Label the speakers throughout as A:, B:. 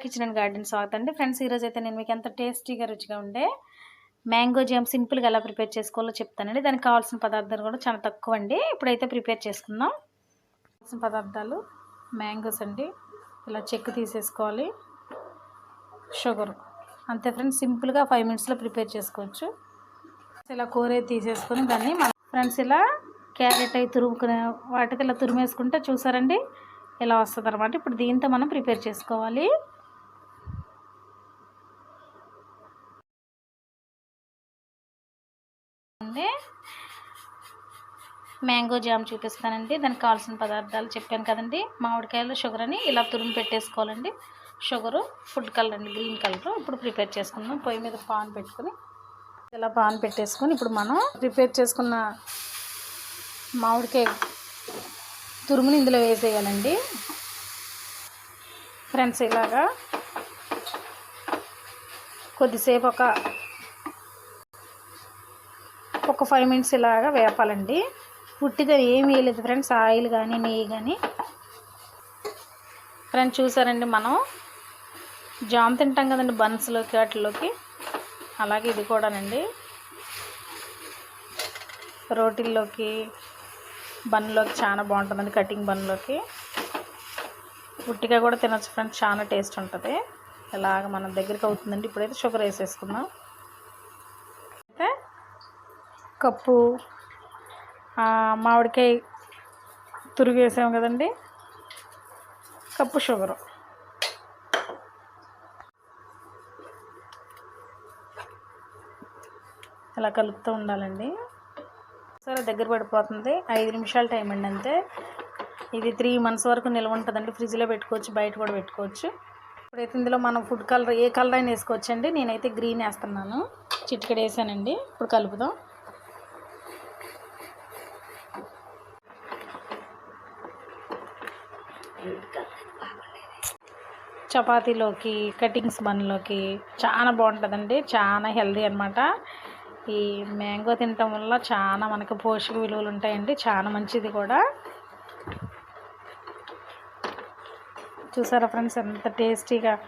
A: Kitchen and garden స్వాగతం అండి. Friends ఈరోజు అయితే నేను మీకు ఎంత టేస్టీగా రుచిగా ఉండే మ్యాంగో జామ్ సింపుల్గా ఎలా ప్రిపేర్ చేసుకోవాలో చెప్తానండి. దానికి కావాల్సిన పదార్థాలు కూడా చాలా తక్కువ అండి. ఇప్పుడైతే ప్రిపేర్ చేసుకుందాం. కావాల్సిన పదార్థాలు మ్యాంగోస్ అండి. ఇలా చెక్కు తీసేసుకోవాలి. షుగర్. అంతే ఫ్రెండ్స్ సింపుల్గా ఫైవ్ మినిట్స్లో ప్రిపేర్ చేసుకోవచ్చు. ఇలా కూర తీసేసుకొని దాన్ని మన ఫ్రెండ్స్ ఇలా క్యారెట్ అవి తురుముకునే వాటికి ఇలా తురిమేసుకుంటే చూసారండి? ఇలా వస్తుంది అనమాట ఇప్పుడు దీంతో మనం ప్రిపేర్ చేసుకోవాలి. అండి మ్యాంగో జామ్ చూపిస్తానండి. దానికి కావాల్సిన పదార్థాలు చెప్పాను కదండి. మామిడికాయలు షుగర్ అని ఇలా తురుము పెట్టేసుకోవాలండి. షుగరు ఫుడ్ కలర్ అండి గ్రీన్ కలర్. ఇప్పుడు ప్రిపేర్ చేసుకుందాం. పొయ్యి మీద పాన్ పెట్టుకుని ఇలా పాన్ పెట్టేసుకొని ఇప్పుడు మనం ప్రిపేర్ చేసుకున్న మామిడికాయ తురుముని ఇందులో వేసేయాలండి. ఫ్రెండ్స్ ఇలాగా కొద్దిసేపు ఒక ఒక ఫైవ్ మినిట్స్ ఇలాగా వేపాలండి. పుట్టిదని ఏమి వేయలేదు ఫ్రెండ్స్ ఆయిల్ కానీ నెయ్యి కానీ ఫ్రెండ్స్ చూసారండి మనం? జామ్ తింటాం కదండి బన్స్లోకి వాటిలోకి. అలాగే ఇది కూడానండి. రోటీల్లోకి బన్లోకి చాలా బాగుంటుందండి కటింగ్ బన్లోకి. ఉట్టిగా కూడా తినొచ్చు ఫ్రెండ్స్ చాలా టేస్ట్ ఉంటుంది. ఇలాగ మన దగ్గరికి అవుతుందండి. ఇప్పుడైతే షుగర్ వేసేసుకుందాం అయితే కప్పు మామిడికాయ తురుగు వేసాము కదండి. Cup sugar. ఇలా కలుపుతూ ఉండాలండి. సరే దగ్గర పడిపోతుంది. ఐదు నిమిషాల టైం అండి అంతే. ఇది త్రీ మంత్స్ వరకు నిల్వ ఉంటుందండి. ఫ్రిడ్జ్లో పెట్టుకోవచ్చు బయట కూడా పెట్టుకోవచ్చు. ఇప్పుడైతే ఇందులో మనం ఫుడ్ కలర్ ఏ కలర్ అయినా వేసుకోవచ్చండి. నేనైతే గ్రీన్ వేస్తున్నాను. చిటికెడ వేసానండి. ఇప్పుడు కలుపుదాం. చపాతీలోకి కటింగ్స్ బన్లోకి చాలా బాగుంటుందండి. చాలా హెల్దీ అనమాట ఈ మ్యాంగో తినటం వల్ల చాలా మనకు పోషక విలువలు ఉంటాయండి. చాలా మంచిది కూడా. చూసారా ఫ్రెండ్స్ ఎంత టేస్టీగా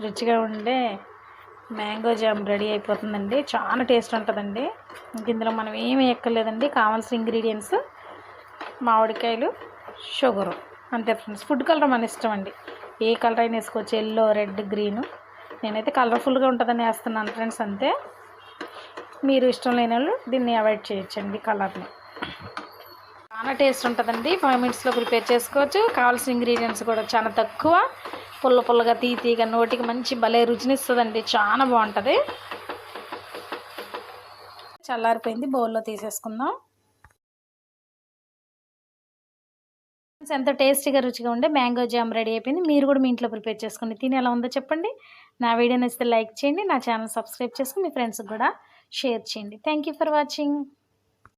A: రుచిగా ఉండే మ్యాంగో జామ్ రెడీ అయిపోతుందండి. చాలా టేస్ట్ ఉంటుందండి. ఇందులో మనం ఏమి ఎక్కర్లేదండి. కావాల్సిన ఇంగ్రీడియంట్స్ మామిడికాయలు షుగరు. అంతే ఫ్రెండ్స్. ఫుడ్ కలర్ మన ఇష్టం అండి. ఏ కలర్ అయినా వేసుకోవచ్చు. Yellow red green. నేనైతే కలర్ఫుల్గా ఉంటుందని వేస్తున్నాను ఫ్రెండ్స్ అంతే. మీరు ఇష్టం లేని వాళ్ళు దీన్ని అవాయిడ్ చేయొచ్చండి కలర్ని. చాలా టేస్ట్ ఉంటుందండి. ఫైవ్ మినిట్స్లో ప్రిపేర్ చేసుకోవచ్చు. కావాల్సిన ఇంగ్రీడియంట్స్ కూడా చాలా తక్కువ. పుల్ల పుల్లగా తీ తీగా నోటికి మంచి భలే రుచినిస్తుందండి చాలా బాగుంటుంది. చల్లారిపోయింది. బౌల్లో తీసేసుకుందాం. ఎంత టేస్టీగా రుచిగా ఉండే మ్యాంగో జామ్ రెడీ అయిపోయింది. మీరు కూడా మీ ఇంట్లో ప్రిపేర్ చేసుకుని తిని ఎలా ఉందో చెప్పండి. నా వీడియో నచ్చితే లైక్ చేయండి నా ఛానల్ సబ్స్క్రైబ్ చేసుకుని మీ ఫ్రెండ్స్కి కూడా షేర్ చేయండి. Thank for watching.